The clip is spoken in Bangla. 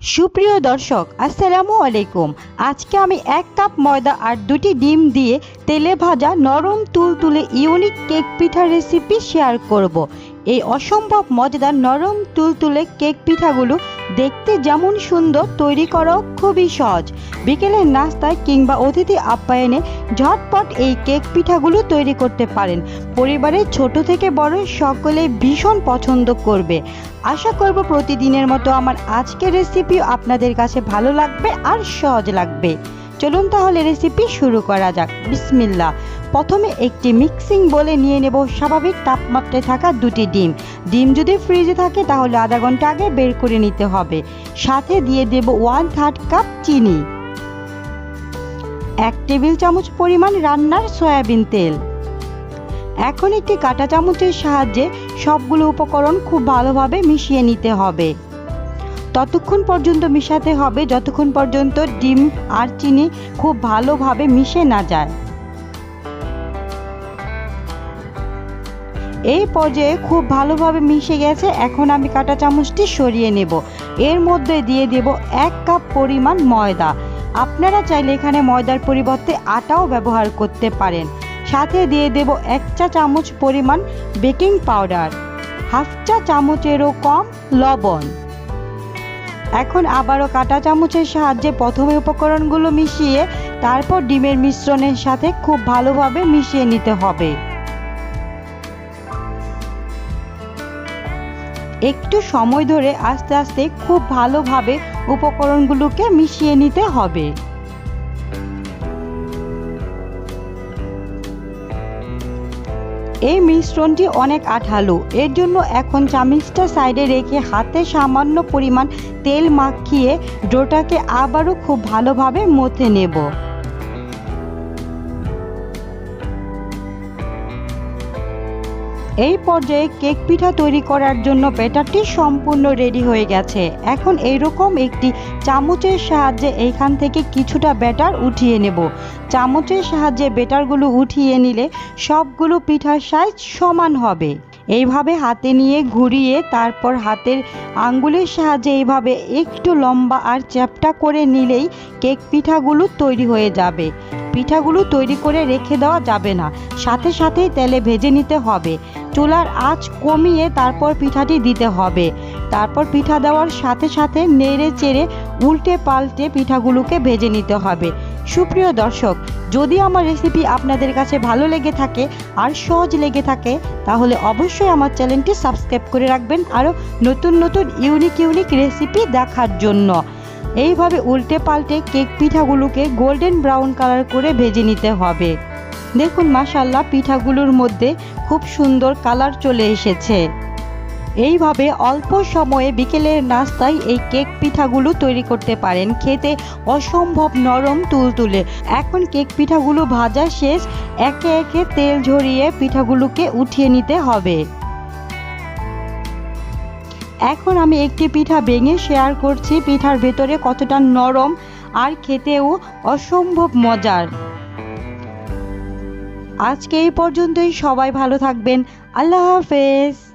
সুপ্রিয় দর্শক, আসসালামু আলাইকুম আজকে আমি এক কাপ ময়দা আর দুটি ডিম দিয়ে তেলে ভাজা নরম তুল তুলে ইউনিক কেক পিঠা রেসিপি শেয়ার করব। এই অসম্ভব মজাদার নরম তুলতুলে কেক পিঠাগুলো দেখতে যেমন সুন্দর, তৈরি করাও খুবই সহজ। বিকেলের নাস্তায় কিংবা অতিথি আপ্যায়নে ঝটপট এই কেক পিঠাগুলো তৈরি করতে পারেন। পরিবারের ছোট থেকে বড় সকলে ভীষণ পছন্দ করবে। আশা করব প্রতিদিনের মতো আমার আজকের রেসিপিও আপনাদের কাছে ভালো লাগবে আর সহজ লাগবে। চলুন তাহলে রেসিপি শুরু করা যাক। বিসমিল্লা প্রথমে একটি মিক্সিং বলে নিয়ে নেব স্বাভাবিক তাপমাত্রায় থাকা দুটি ডিম। ডিম যদি ফ্রিজে থাকে তাহলে আধা ঘণ্টা আগে বের করে নিতে হবে। সাথে দিয়ে দেব ওয়ান থার্ড কাপ চিনি। এক টেবিল চামচ পরিমাণ রান্নার সয়াবিন তেল। এখন একটি কাঁটা চামচের সাহায্যে সবগুলো উপকরণ খুব ভালোভাবে মিশিয়ে নিতে হবে। ততক্ষণ পর্যন্ত মিশাতে হবে, যতক্ষণ পর্যন্ত ডিম আর চিনি খুব ভালোভাবে মিশে না যায়। এই পর্যায়ে খুব ভালোভাবে মিশে গেছে। এখন আমি কাঁটা চামচটি সরিয়ে নেব। এর মধ্যে দিয়ে দেব এক কাপ পরিমাণ ময়দা। আপনারা চাইলে এখানে ময়দার পরিবর্তে আটাও ব্যবহার করতে পারেন। সাথে দিয়ে দেব এক চা চামচ পরিমাণ বেকিং পাউডার। হাফ চা চামচেরও কম লবণ। এখন আবারও কাঁটা চামচের সাহায্যে প্রথমে উপকরণগুলো মিশিয়ে তারপর ডিমের মিশ্রণের সাথে খুব ভালোভাবে মিশিয়ে নিতে হবে। একটু সময় ধরে আস্তে আস্তে খুব ভালোভাবে উপকরণগুলোকে মিশিয়ে নিতে হবে। এই মিশ্রণটি অনেক আঠালো। এর জন্য এখন চামিচটা সাইডে রেখে হাতে সামান্য পরিমাণ তেল মাখিয়ে ডোটাকে আবারও খুব ভালোভাবে মথে নেব। এই পর্যায়ে কেক পিঠা তৈরি করার জন্য ব্যাটারটি সম্পূর্ণ রেডি হয়ে গেছে। এখন এইরকম একটি চামচের সাহায্যে এইখান থেকে কিছুটা ব্যাটার উঠিয়ে নেব। চামচের সাহায্যে ব্যাটারগুলো উঠিয়ে নিলে সবগুলো পিঠার সাইজ সমান হবে। এইভাবে হাতে নিয়ে ঘুরিয়ে তারপর হাতের আঙ্গুলের সাহায্যে এইভাবে একটু লম্বা আর চ্যাপটা করে নিলেই কেক পিঠাগুলো তৈরি হয়ে যাবে। পিঠাগুলো তৈরি করে রেখে দেওয়া যাবে না। সাথে সাথেই তেলে ভেজে নিতে হবে। চুলার আঁচ কমিয়ে তারপর পিঠাটি দিতে হবে। তারপর পিঠা দেওয়ার সাথে সাথে নেড়ে চেড়ে উল্টে পাল্টে পিঠাগুলোকে ভেজে নিতে হবে। সুপ্রিয় দর্শক, যদি আমার রেসিপি আপনাদের কাছে ভালো লেগে থাকে আর সহজ লেগে থাকে, তাহলে অবশ্যই আমার চ্যানেলটি সাবস্ক্রাইব করে রাখবেন আরও নতুন নতুন ইউনিক ইউনিক রেসিপি দেখার জন্য। এইভাবে উল্টে পাল্টে কেক পিঠাগুলোকে গোল্ডেন ব্রাউন কালার করে ভেজে নিতে হবে। দেখুন মাসাল্লাহ পিঠাগুলোর মধ্যে খুব সুন্দর কালার চলে এসেছে। এইভাবে অল্প সময়ে বিকেলের নাস্তায় এই কেক পিঠাগুলো তৈরি করতে পারেন। খেতে অসম্ভব নরম তুলতুলে। এখন কেক পিঠাগুলো ভাজা শেষ। একে একে তেল ঝরিয়ে পিঠাগুলোকে উঠিয়ে নিতে হবে। এখন আমি একটি পিঠা ভেঙে শেয়ার করছি। পিঠার ভেতরে কতটা নরম আর খেতেও অসম্ভব মজার। আজকে এই পর্যন্তই। সবাই ভালো থাকবেন। আল্লাহ হাফেজ।